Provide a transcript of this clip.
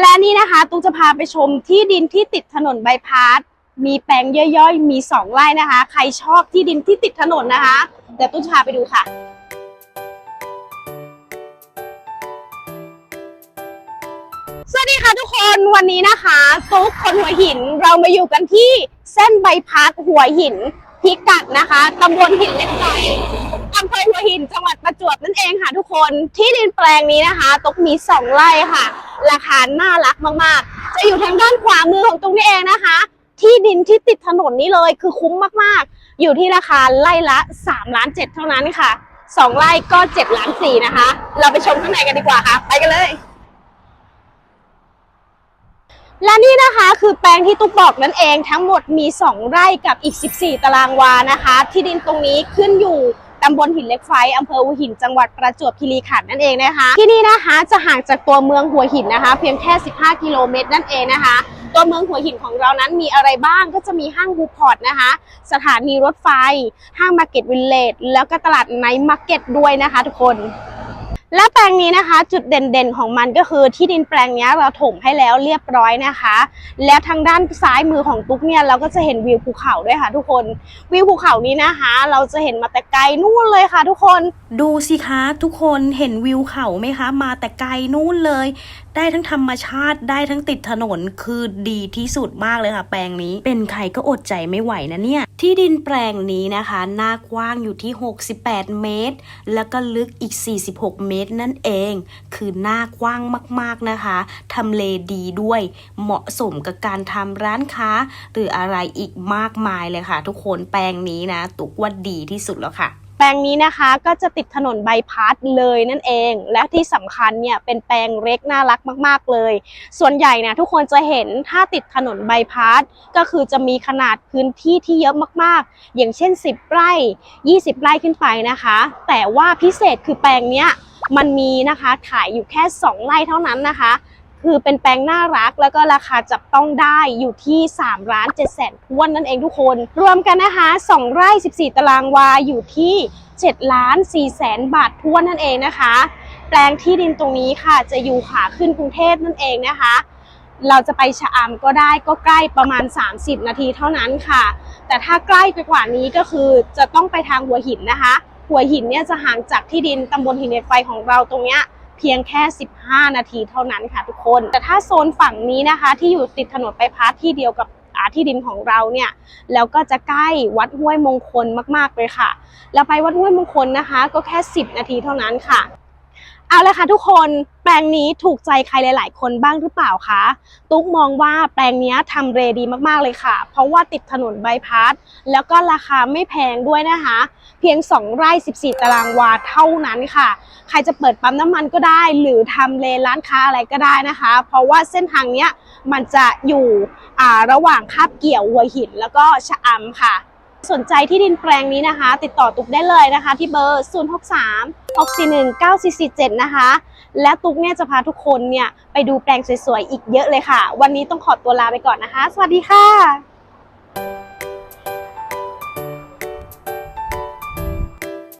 และนี่นะคะตุ๊กจะพาไปชมที่ดินที่ติดถนนใบายพาสมีแปลงย่อยๆ มีสองไร่นะคะ ใครชอบที่ดินที่ติดถนนนะคะเดี๋ยวตุ๊กจะพาไปดูค่ะสวัสดีค่ะทุกคนวันนี้นะคะตุ๊กคนหัวหินเรามาอยู่กันที่เส้นใบพัดหัวหินพิกัดนะคะตำบลหินเล็กไฟอำเภอหัวหินจังหวัดประจวบนั่นเองค่ะทุกคนที่ดินแปลงนี้นะคะตุ๊กมีสองไร่ค่ะ ราคาน่ารักมากๆ จะอยู่ทางด้านขวามือของตุ๊กนี่เองนะคะ ที่ดินที่ติดถนนนี้เลยคือคุ้มมากๆ อยู่ที่ราคาไร่ละ3ล้าน7เท่านั้นค่ะสองไร่ก็7ล้าน4นะคะ เราไปชมข้างในกันดีกว่าค่ะ ไปกันเลย และนี่นะคะคือแปลงที่ตุ๊กบอกนั่นเองทั้งหมดมี 2 ไร่กับอีก 14 ตารางวานะคะ ที่ดินตรงนี้ขึ้นอยู่ ตำบลหินเล็กไฟอำเภอหัวหินจังหวัดประจวบคีรีขันธ์นั่นเองนะคะ ที่นี่นะคะจะห่างจากตัวเมืองหัวหินนะคะ เพียงแค่ 15 กิโลเมตรนั่นเองนะคะ ตัวเมืองหัวหินของเรานั้นมีอะไรบ้างก็จะมีห้างบูพอร์ตนะคะ สถานีรถไฟ ห้างมาร์เก็ตวิลเลจแล้วก็ตลาดไนท์มาร์เก็ตด้วยนะคะทุกคน และแปลงนี้นะคะ จุดเด่นๆของมันก็คือที่ดินแปลงนี้เราถมให้แล้วเรียบร้อยนะคะ แล้วทางด้านซ้ายมือของตุ๊กเนี่ยเราก็จะเห็นวิวภูเขาด้วยค่ะทุกคนวิวภูเขานี้นะคะ เราจะเห็นมาแต่ไกลนู่นเลยค่ะ ทุกคน ดูสิคะทุกคนเห็นวิวเขาไหมคะ มาแต่ไกลนู่นเลย ได้ทั้งธรรมชาติได้ทั้งติดถนนคือดีที่สุดมากเลยค่ะ แปลงนี้เป็นใครก็อดใจไม่ไหวนะเนี่ย ที่ดินแปลงนี้นะคะ หน้ากว้างอยู่ที่ 68 เมตร แล้วก็ลึกอีก 46 เมตรนั่นเอง คือหน้ากว้างมากๆนะคะทำเลดีด้วย เหมาะสมกับการทำร้านค้า หรืออะไรอีกมากมายเลยค่ะ ทุกคนแปลงนี้นะ ตุกว่าดีที่สุดแล้วค่ะแปลงนี้นะคะก็จะติดถนนใบายพัดเลยนั่นเอง และที่สำคัญเนี่ยเป็นแปลงเล็กน่ารักมากๆเลย ส่วนใหญ่นะทุกคนจะเห็นถ้าติดถนนใบายพัดก็คือจะมีขนาดพื้นที่ที่เยอะมากๆ อย่างเช่น 10 ไร่ 20 ไร่ขึ้นไปนะคะ แต่ว่าพิเศษคือแปลงเนี้ย มันมีนะคะขายอยู่แค่ 2 ไร่เท่านั้นนะคะ คือเป็นแปลงน่ารักแล้วก็ราคาจับต้องได้อยู่ที่3ล้าน7แสนทวนนั่นเองทุกคน รวมกันนะคะ2ไร่14 ตารางวาอยู่ที่7ล้าน4แสนบาททวนนั่นเองนะคะ แปลงที่ดินตรงนี้ค่ะจะอยู่ขาขึ้นกรุงเทพนั่นเองนะคะเราจะไปชะอำก็ได้ก็ใกล้ประมาณ 30 นาทีเท่านั้นค่ะ แต่ถ้าใกล้ไปกว่านี้ก็คือจะต้องไปทางหัวหินนะคะ หัวหินเนี่ยจะห่างจากที่ดินตำบลหินเหล็กไฟของเราตรงเนี้ยเพียงแค่ 15 นาทีเท่านั้นค่ะทุกคน แต่ถ้าโซนฝั่งนี้นะคะ ที่อยู่ติดถนนไปพาร์ทที่เดียวกับอาที่ดินของเราเนี่ยแล้วก็จะใกล้วัดห้วยมงคลมาก ๆ เลยค่ะ แล้วไปวัดห้วยมงคลนะคะ ก็แค่ 10 นาทีเท่านั้นค่ะ เอาละค่ะทุกคนแปลงนี้ถูกใจใครหลาย ๆ คนบ้างหรือเปล่าคะตุ๊กมองว่าแปลงนี้ทำเรดีมาก ๆ เลยค่ะ เพราะว่าติดถนนใบายพัดแล้วก็ราคาไม่แพงด้วยนะคะ เพียง 2 ไร่ 14 ตารางวาเท่านั้นค่ะ ใครจะเปิดปั๊มน้ำมันก็ได้ หรือทำเลร้านค้าอะไรก็ได้นะคะ เพราะว่าเส้นทางเนี้ยมันจะอยู่อ่าระหว่างคาบเกี่ยวหัวหินแล้วก็ชะอำค่ะ สนใจที่ดินแปลงนี้นะคะ ติดต่อตุกได้เลยนะคะ ที่เบอร์ 0 6 3 6 4 1 9 4 4 7 นะคะ และตุกเนี่ยจะพาทุกคนเนี่ยไปดูแปลงสวยๆ อีกเยอะเลยค่ะ วันนี้ต้องขอตัวลาไปก่อนนะคะ สวัสดีค่ะ